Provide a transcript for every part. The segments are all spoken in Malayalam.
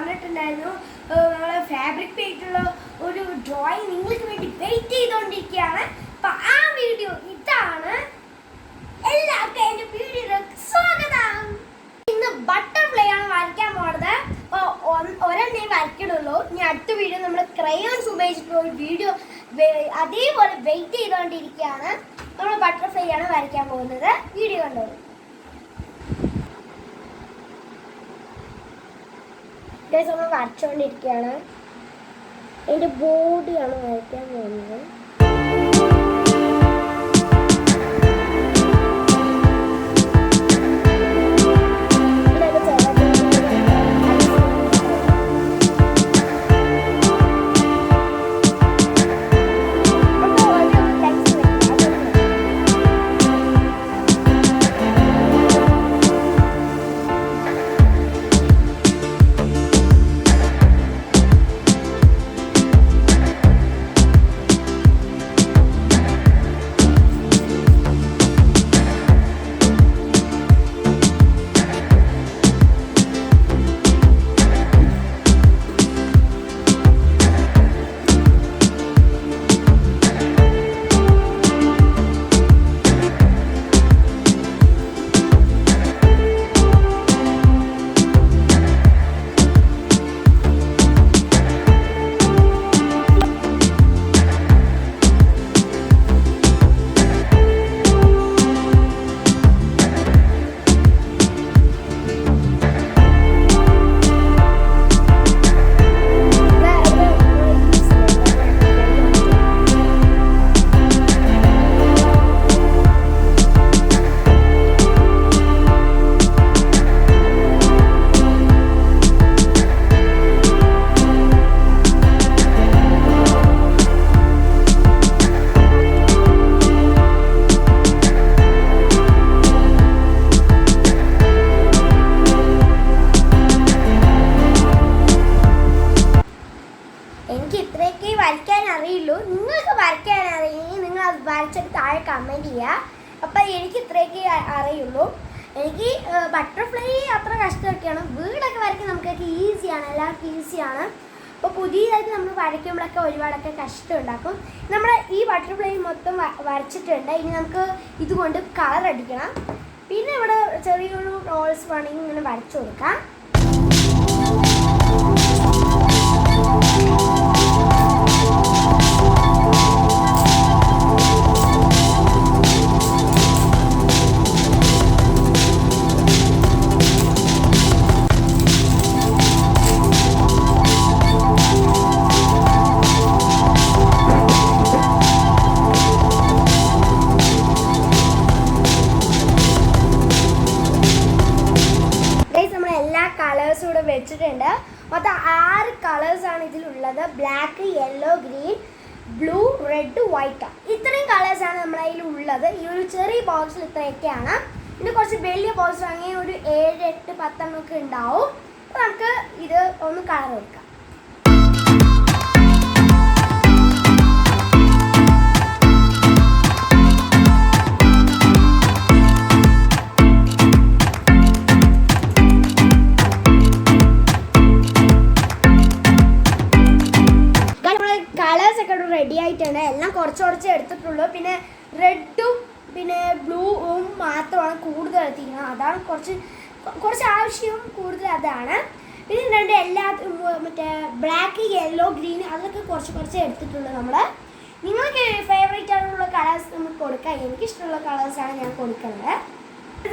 പറഞ്ഞിട്ടുണ്ടായിരുന്നു നമ്മളെ ഫാബ്രിക് പേജുള്ള ഒരു ഡ്രോയിങ് നിങ്ങൾക്ക് വേണ്ടി വെയിറ്റ് ചെയ്തുകൊണ്ടിരിക്കുകയാണ് അപ്പൊ ആ വീഡിയോ ഇതാണ്. എല്ലാവർക്കും എന്റെ വീഡിയോയിലേക്ക് സ്വാഗതം. ഇന്ന് ബട്ടർഫ്ലൈ ആണ് വരയ്ക്കാൻ പോണത്. അപ്പോൾ ഒരെണ്ണേ വരയ്ക്കണുള്ളൂ ഇനി അടുത്ത വീഡിയോ നമ്മൾ ക്രയോൺസ് ഉപയോഗിച്ചിട്ടുള്ള ഒരു വീഡിയോ അതേപോലെ വെയിറ്റ് ചെയ്തുകൊണ്ടിരിക്കുകയാണ് നമ്മൾ ബട്ടർഫ്ലൈ ആണ് വരയ്ക്കാൻ പോകുന്നത്. വീഡിയോ കണ്ടോളൂ നമ്മൾ വരച്ചുകൊണ്ടിരിക്കുകയാണ് എന്റെ ബോഡിയാണ് വരയ്ക്കാൻ പോകുന്നത്. എനിക്ക് ഇത്രയൊക്കെ വരയ്ക്കാൻ അറിയുള്ളൂ. നിങ്ങൾക്ക് വരയ്ക്കാൻ അറിയെങ്കിൽ നിങ്ങൾ അത് വരച്ചിട്ട് താഴെ കമന്റ് ചെയ്യുക. അപ്പം എനിക്ക് ഇത്രയൊക്കെ അറിയുള്ളൂ. എനിക്ക് ബട്ടർഫ്ലൈ അത്ര കഷ്ടമൊക്കെയാണ്. വീടൊക്കെ വരയ്ക്കാൻ നമുക്കൊക്കെ ഈസിയാണ് എല്ലാവർക്കും ഈസിയാണ് അപ്പോൾ പുതിയതായിട്ട് നമ്മൾ വരയ്ക്കുമ്പോഴൊക്കെ ഒരുപാടൊക്കെ കഷ്ടം ഉണ്ടാക്കും നമ്മൾ ഈ ബട്ടർഫ്ലൈ മൊത്തം വരച്ചിട്ടുണ്ട്. ഇനി നമുക്ക് ഇതുകൊണ്ട് കളർ അടിക്കണം. പിന്നെ ഇവിടെ ചെറിയൊരു റോൾസ് വേണമെങ്കിൽ ഇങ്ങനെ വരച്ചു കൊടുക്കാം. ഇതിലുള്ളത് black yellow green blue red white ഇത്രയും കളേഴ്സാണ് നമ്മുടെ കയ്യിൽ ഉള്ളത്. ഈ ഒരു ചെറിയ ബോക്സിൽ ഇത്രയൊക്കെയാണ്. പിന്നെ കുറച്ച് വലിയ ബോക്സ് വാങ്ങിയ ഒരു ഏഴ് എട്ട് പത്തെണ്ണൊക്കെ ഉണ്ടാവും. നമുക്ക് ഇത് ഒന്ന് കളർ കൊടുക്കാം മാത്രമാണ് കൂടുതൽ എടുത്തിരിക്കുന്നത് അതാണ് കുറച്ച് കുറച്ച് ആവശ്യവും കൂടുതൽ അതാണ്. പിന്നെ രണ്ട് എല്ലാ മറ്റേ ബ്ലാക്ക് യെല്ലോ ഗ്രീൻ അതൊക്കെ കുറച്ച് കുറച്ച് എടുത്തിട്ടുള്ളൂ നമ്മൾ നിങ്ങൾക്ക് ഫേവറേറ്റ് ആയിട്ടുള്ള കളേഴ്സ് നമുക്ക് കൊടുക്കാം. എനിക്കിഷ്ടമുള്ള കളേഴ്സാണ് ഞാൻ കൊടുക്കുന്നത്.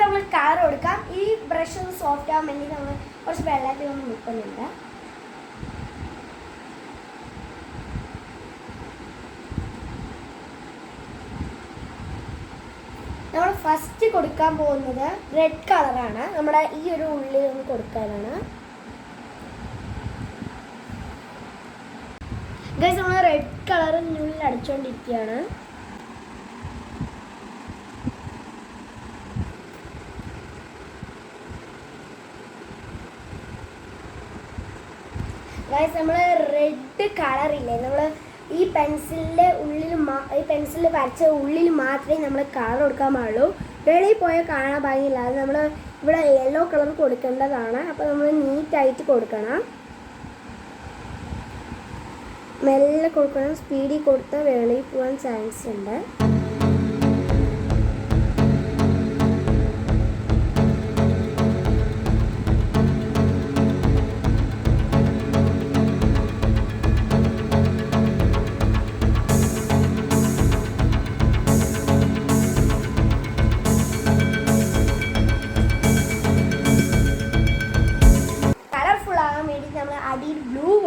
നമ്മൾ കളർ കൊടുക്കാം. ഈ ബ്രഷ് സോഫ്റ്റ് വേണ്ടി നമ്മൾ കുറച്ച് വെള്ളത്തിൽ ഒന്ന് മുക്കുന്നുണ്ട് നമ്മൾ ഫസ്റ്റ് കൊടുക്കാൻ പോകുന്നത് റെഡ് കളറാണ് നമ്മുടെ ഈ ഒരു ഉള്ളിൽ ഒന്ന് കൊടുക്കാനാണ്. നമ്മൾ റെഡ് കളർ ഉള്ളിൽ അടിച്ചുകൊണ്ടിരിക്കുകയാണ് ഗൈസ് നമ്മൾ റെഡ് കളറില്ലേ നമ്മൾ ഈ പെൻസിലിന്റെ ഉള്ളിൽ ഈ പെൻസിലിൽ വരച്ച ഉള്ളിൽ മാത്രമേ നമ്മൾ കളർ കൊടുക്കാൻ പാടുള്ളൂ. വെളിയിൽ പോയാൽ കാണാൻ ഭംഗിയില്ലാതെ നമ്മൾ ഇവിടെ യെല്ലോ കളർ കൊടുക്കേണ്ടതാണ്. അപ്പോൾ നമ്മൾ നീറ്റായിട്ട് കൊടുക്കണം. മെല്ലെ കൊടുക്കണം. സ്പീഡിൽ കൊടുത്താൽ വെളിയിൽ പോകാൻ ചാൻസ് ഉണ്ട്.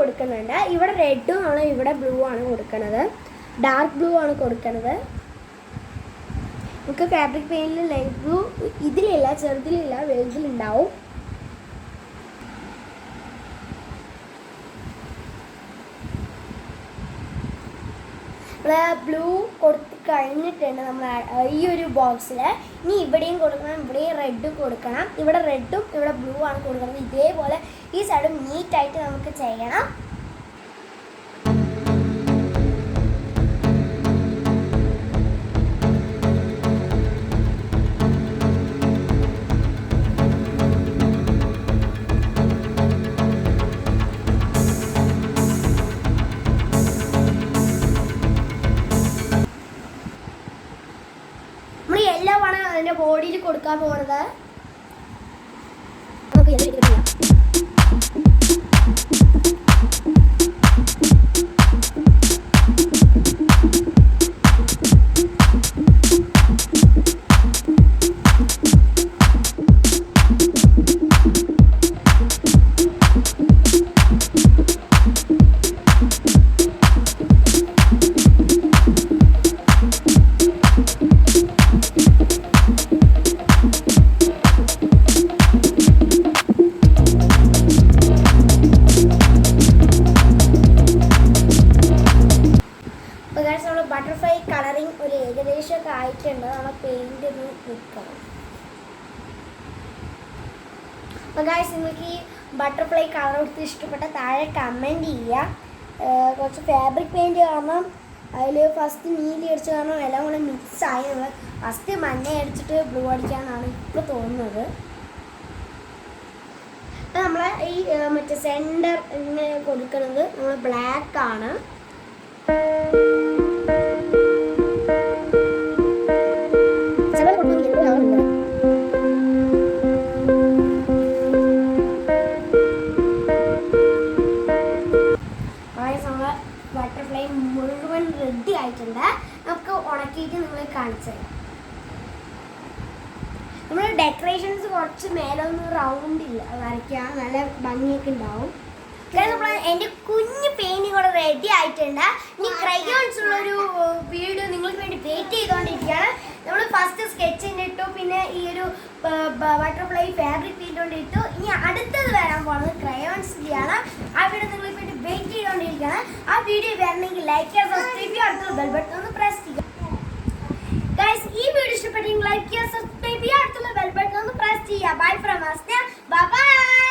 കൊടുക്കുന്നുണ്ട്. ഇവിടെ റെഡും ആണ് ഇവിടെ ബ്ലൂ ആണ് കൊടുക്കുന്നത്. ഡാർക്ക് ബ്ലൂ ആണ് കൊടുക്കുന്നത്. നമുക്ക് ഫാബ്രിക് പെയിന്റിൽ ലൈറ്റ് ബ്ലൂ ഇതിലില്ല ചെറുതിലില്ല വലുതിലുണ്ടാവും. ബ്ലൂ കൊടുത്ത് കഴിഞ്ഞിട്ടുണ്ട് നമ്മൾ ഈ ഒരു ബോക്സിൽ ഇനി ഇവിടെയും കൊടുക്കണം ഇവിടെയും റെഡും കൊടുക്കണം. ഇവിടെ റെഡും ഇവിടെ ബ്ലൂ ആണ് കൊടുക്കുന്നത്. ഇതേപോലെ ഈ സൈഡും നീറ്റായിട്ട് നമുക്ക് ചെയ്യണം. അതിന്റെ ബോഡിയിൽ കൊടുക്കാൻ പോണത് നമുക്ക് ചെയ്യാം. പെയിന്റ് ഒന്ന് നിൽക്കണം. അപ്പോൾ ഗായ്സ് നിങ്ങൾക്ക് ഈ ബട്ടർഫ്ലൈ കളർ കൊടുത്ത് ഇഷ്ടപ്പെട്ട താഴെ കമന്റ് ചെയ്യുക. കുറച്ച് ഫാബ്രിക് പെയിന്റ് കാരണം അതിൽ ഫസ്റ്റ് നീലി അടിച്ച കാരണം എല്ലാം കൂടെ മിക്സ് ആയി നമ്മൾ ഫസ്റ്റ് മഞ്ഞ അടിച്ചിട്ട് ബ്ലൂ അടിക്കാനാണ് ഇപ്പോൾ തോന്നുന്നത്. അപ്പോൾ നമ്മൾ ഈ മറ്റേ സെന്റർ ഇങ്ങനെ കൊടുക്കുന്നത് നമ്മൾ ബ്ലാക്കാണ് ആണ്. ഒന്ന് റൗണ്ട് ഇല്ല. വരയ്ക്കാൻ നല്ല ഭംഗിയൊക്കെ ഉണ്ടാവും. എന്റെ കുഞ്ഞു പെയിന്റിങ് കൂടെ റെഡി ആയിട്ടുണ്ട്. ഇനി ക്രയോൺസ് ഉള്ള ഒരു വീഡിയോ നിങ്ങൾക്ക് വേണ്ടി വെയിറ്റ് ചെയ്തുകൊണ്ടിരിക്കുകയാണ് നമ്മൾ ഫസ്റ്റ് സ്കെച്ച് ഇട്ടു പിന്നെ ഈ ഒരു ബട്ടർഫ്ലൈ ഫാബ്രിക് പെയിന്റ് കൊണ്ട് ഇട്ടു ഇനി അടുത്തത് വരാൻ പോകുന്നത് ക്രയോൺസിന്റെയാണ് ആ വീഡിയോ നിങ്ങൾക്ക് വേണ്ടി വെയിറ്റ് ചെയ്തുകൊണ്ടിരിക്കുകയാണ് ആ വീഡിയോ വരണമെങ്കിൽ ലൈക്ക് സബ്സ്ക്രൈബ് ചെയ്യുക അടുത്തുള്ള ബെൽ ബട്ടൺ ഒന്ന് പ്രസ് ചെയ്യുക ഗൈസ് ഈ വീഡിയോ ഇഷ്ടപ്പെട്ടെങ്കിൽ ലൈക്ക് ചെയ്യുക സബ്സ്ക്രൈബ് ചെയ്യുക അടുത്തുള്ള ബെൽ ബട്ടൺ ഒന്ന് പ്രസ് ചെയ്യുക. Bye from bye